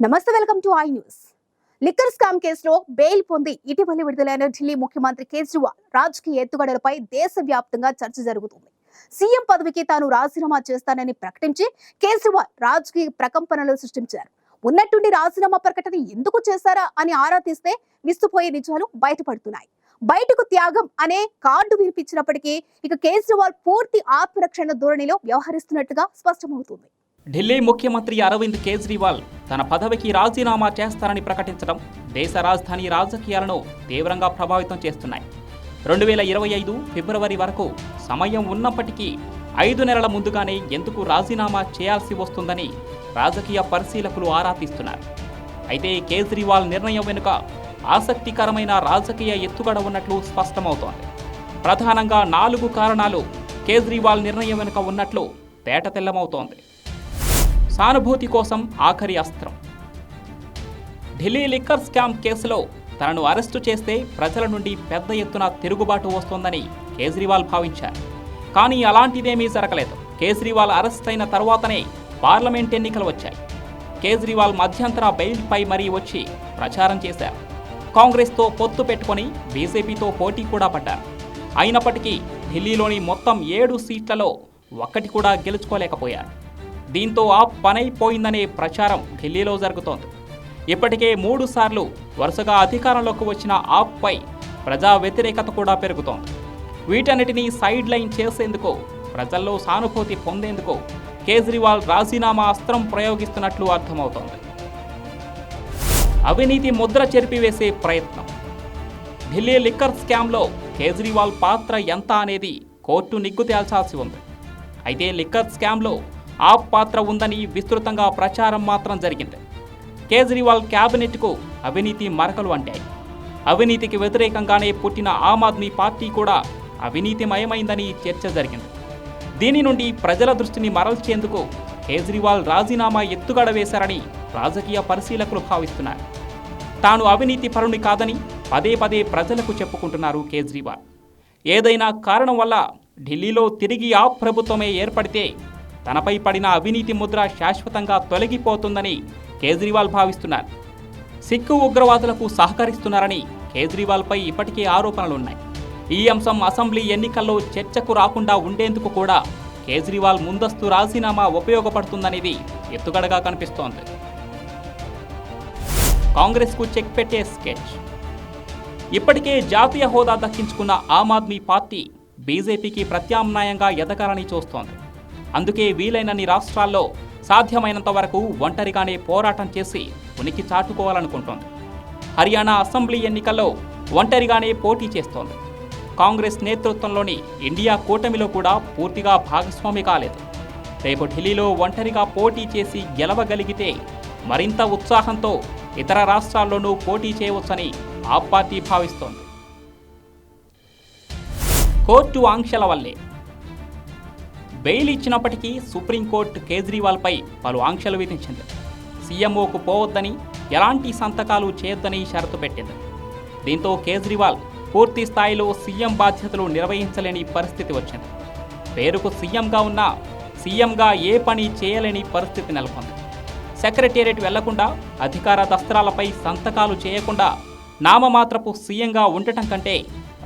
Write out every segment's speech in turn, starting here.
నమస్తే welcome to I news. Liquor scam కేసులో bail పొంది ఇటీవల విడుదలైన ఢిల్లీ ముఖ్యమంత్రి కేజ్రీవాల్ రాజకీయ ఎత్తుగడలపై దేశవ్యాప్తంగా చర్చ జరుగుతుంది. సీఎం పదవికి తాను రాజీనామా చేస్తానని ప్రకటించి కేజ్రీవాల్ రాజకీయ ప్రకంపనలు సృష్టించారు. ఉన్నట్టుండి రాజీనామా ప్రకటన ఎందుకు చేశారా అని ఆరా తీస్తే విస్తుపోయే నిజాలు బయటపడుతున్నాయి. బయటకు త్యాగం అనే కార్డు వినిపించినప్పటికీ ఇక కేజ్రీవాల్ పూర్తి ఆత్మరక్షణ ధోరణిలో వ్యవహరిస్తున్నట్టుగా స్పష్టమవుతుంది. ఢిల్లీ ముఖ్యమంత్రి అరవింద్ కేజ్రీవాల్ తన పదవికి రాజీనామా చేస్తారని ప్రకటించడం దేశ రాజధాని రాజకీయాలను తీవ్రంగా ప్రభావితం చేస్తున్నాయి. రెండు వేల ఇరవై ఐదు ఫిబ్రవరి వరకు సమయం ఉన్నప్పటికీ ఐదు నెలల ముందుగానే ఎందుకు రాజీనామా చేయాల్సి వస్తుందని రాజకీయ పరిశీలకులు ఆరా తీస్తున్నారు. అయితే కేజ్రీవాల్ నిర్ణయం వెనుక ఆసక్తికరమైన రాజకీయ ఎత్తుగడ ఉన్నట్లు స్పష్టమవుతోంది. ప్రధానంగా నాలుగు కారణాలు కేజ్రీవాల్ నిర్ణయం వెనుక ఉన్నట్లు తేటతెల్లమవుతోంది సానుభూతి కోసం ఆఖరి అస్త్రం. ఢిల్లీ లిక్కర్ స్కామ్ కేసులో తనను అరెస్టు చేస్తే ప్రజల నుండి పెద్ద ఎత్తున తిరుగుబాటు వస్తోందని కేజ్రీవాల్ భావించారు. కానీ అలాంటిదేమీ జరగలేదు. కేజ్రీవాల్ అరెస్ట్ అయిన తర్వాతనే పార్లమెంట్ ఎన్నికలు వచ్చాయి. కేజ్రీవాల్ మధ్యంతర బెయిల్పై మరీ వచ్చి ప్రచారం చేశారు. కాంగ్రెస్తో పొత్తు పెట్టుకొని బీజేపీతో పోటీ కూడా పడ్డారు. అయినప్పటికీ ఢిల్లీలోని మొత్తం ఏడు సీట్లలో ఒక్కటి కూడా గెలుచుకోలేకపోయారు. దీంతో ఆ పనైపోయిందనే ప్రచారం ఢిల్లీలో జరుగుతోంది. ఇప్పటికే మూడు సార్లు వరుసగా అధికారంలోకి వచ్చిన ఆప్పై ప్రజా వ్యతిరేకత కూడా పెరుగుతోంది. వీటన్నిటినీ సైడ్ లైన్ చేసేందుకు ప్రజల్లో సానుభూతి పొందేందుకు కేజ్రీవాల్ రాజీనామా అస్త్రం ప్రయోగిస్తున్నట్లు అర్థమవుతోంది. అవినీతి ముద్ర చెరిపివేసే ప్రయత్నం. ఢిల్లీ లిక్కర్ స్కామ్లో కేజ్రీవాల్ పాత్ర ఎంత అనేది కోర్టు నిగ్గు తేల్చాల్సి ఉంది. అయితే లిక్కర్ స్కామ్లో ఆ పాత్ర ఉందని విస్తృతంగా ప్రచారం మాత్రం జరిగింది. కేజ్రీవాల్ క్యాబినెట్కు అవినీతి మరకలు అంటాయి. అవినీతికి వ్యతిరేకంగానే పుట్టిన ఆమ్ ఆద్మీ పార్టీ కూడా అవినీతిమయమైందని చర్చ జరిగింది. దీని నుండి ప్రజల దృష్టిని మరల్చేందుకు కేజ్రీవాల్ రాజీనామా ఎత్తుగడ వేశారని రాజకీయ పరిశీలకులు భావిస్తున్నారు. తాను అవినీతి పరుని కాదని పదే పదే ప్రజలకు చెప్పుకుంటున్నారు కేజ్రీవాల్. ఏదైనా కారణం వల్ల ఢిల్లీలో తిరిగి ఆ ప్రభుత్వమే ఏర్పడితే తనపై పడిన అవినీతి ముద్ర శాశ్వతంగా తొలగిపోతుందని కేజ్రీవాల్ భావిస్తున్నారు. సిక్కు ఉగ్రవాదులకు సహకరిస్తున్నారని కేజ్రీవాల్పై ఇప్పటికే ఆరోపణలున్నాయి. ఈ అంశం అసెంబ్లీ ఎన్నికల్లో చర్చకు రాకుండా ఉండేందుకు కూడా కేజ్రీవాల్ ముందస్తు రాజీనామా ఉపయోగపడుతుందనేది ఎత్తుగడగా కనిపిస్తోంది. కాంగ్రెస్కు చెక్ పెట్టే స్కెచ్. ఇప్పటికే జాతీయ హోదా దక్కించుకున్న ఆమ్ ఆద్మీ పార్టీ బీజేపీకి ప్రత్యామ్నాయంగా ఎదగాలని చూస్తోంది. అందుకే వీలైనన్ని రాష్ట్రాల్లో సాధ్యమైనంత వరకు ఒంటరిగానే పోరాటం చేసి ఉనికి చాటుకోవాలనుకుంటోంది. హర్యానా అసెంబ్లీ ఎన్నికల్లో ఒంటరిగానే పోటీ చేస్తోంది. కాంగ్రెస్ నేతృత్వంలోని ఇండియా కూటమిలో కూడా పూర్తిగా భాగస్వామి కాలేదు. రేపు ఢిల్లీలో ఒంటరిగా పోటీ చేసి గెలవగలిగితే మరింత ఉత్సాహంతో ఇతర రాష్ట్రాల్లోనూ పోటీ చేయవచ్చని ఆ పార్టీ భావిస్తోంది. కోర్టు ఆంక్షల వల్లే బెయిల్ ఇచ్చినప్పటికీ సుప్రీంకోర్టు కేజ్రీవాల్పై పలు ఆంక్షలు విధించింది. సీఎంఓకు పోవద్దని ఎలాంటి సంతకాలు చేయొద్దని షరతు పెట్టింది. దీంతో కేజ్రీవాల్ పూర్తి స్థాయిలో సీఎం బాధ్యతలు నిర్వహించలేని పరిస్థితి వచ్చింది. పేరుకు సీఎంగా ఉన్న సీఎంగా ఏ పని చేయలేని పరిస్థితి నెలకొంది. సెక్రటేరియట్ వెళ్ళకుండా అధికార దస్త్రాలపై సంతకాలు చేయకుండా నామమాత్రపు సీఎంగా ఉండటం కంటే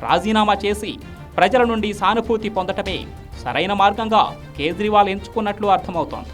రాజీనామా చేసి ప్రజల నుండి సానుభూతి పొందటమే సరైన మార్గంగా కేజ్రీవాల్ ఎంచుకున్నట్లు అర్థమవుతోంది.